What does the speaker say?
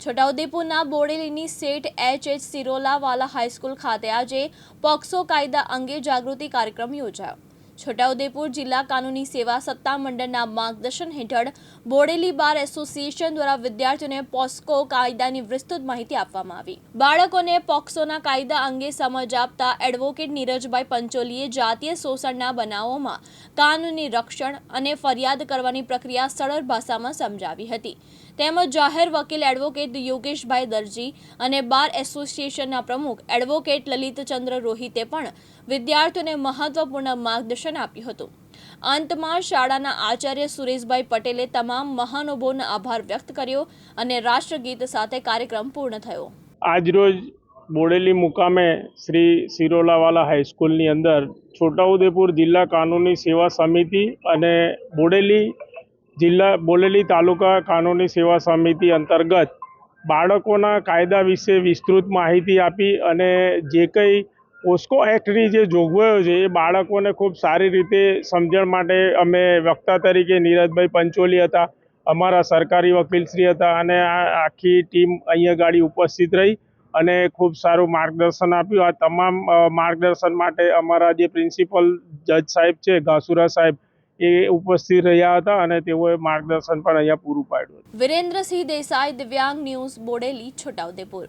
છોટાઉદેપુરના બોડેલીની Seth H H Sirolawala high school ખાતે આજે POCSO કાયદા અંગે જાગૃતિ કાર્યક્રમ યોજાયો. છોટાઉદેપુર જિલ્લા કાનૂની સેવા સત્તા મંડળના માર્ગદર્શન હેઠળ બોડેલી બાર એસોસિએશન દ્વારા વિદ્યાર્થીઓને પોસ્કો કાયદાની વિસ્તૃત માહિતી આપવામાં આવી. બાળકોને પોક્સોના કાયદા અંગે સમજ આપતા એડવોકેટ નીરજભાઈ પંચોલીએ જાતીય શોષણના બનાવોમાં કાનૂની રક્ષણ અને ફરિયાદ કરવાની પ્રક્રિયા સરળ ભાષામાં સમજાવી હતી. તેમજ જાહેર વકીલ એડવોકેટ યોગેશભાઈ દરજી અને બાર એસોસિએશનના પ્રમુખ એડવોકેટ લલિતચંદ્ર રોહિતે પણ વિદ્યાર્થીઓને મહત્વપૂર્ણ માર્ગદર્શન આપ્યું હતું. અંતમાં શાળાના આચાર્ય સુરેશભાઈ પટેલે તમામ મહાનુભાવોનો આભાર વ્યક્ત કર્યો અને રાષ્ટ્રગીત સાથે કાર્યક્રમ પૂર્ણ થયો. આજરોજ બોડેલી મુકામે શ્રી સિરોલાવાલા હાઈસ્કૂલની અંદર છોટાઉદેપુર જિલ્લા કાનૂની સેવા સમિતિ અને બોડેલી જિલ્લા, બોડેલી તાલુકા કાનૂની સેવા સમિતિ અંતર્ગત બાળકોના કાયદા વિશે વિસ્તૃત માહિતી આપી અને જે કંઈ પોસ્કો એક્ટની જે જોગવાઈઓ છે, એ બાળકોને ખૂબ સારી રીતે સમજણ માટે અમે વક્તા તરીકે નીરજભાઈ પંચોલી હતા, અમારા સરકારી વકીલશ્રી હતા અને આ આખી ટીમ અહીંયા ગાડી ઉપસ્થિત રહી અને ખૂબ સારું માર્ગદર્શન આપ્યું. આ તમામ માર્ગદર્શન માટે અમારા જે પ્રિન્સિપલ જજ સાહેબ છે, ઘાસુરા સાહેબ, એ ઉપસ્થિત રહ્યા હતા અને તેઓએ માર્ગદર્શન પણ અહીંયા પૂરું પાડ્યું વિરેન્દ્રસિંહ દેસાઈ, દિવ્યાંગ ન્યૂઝ, બોડેલી, છોટાઉદેપુર.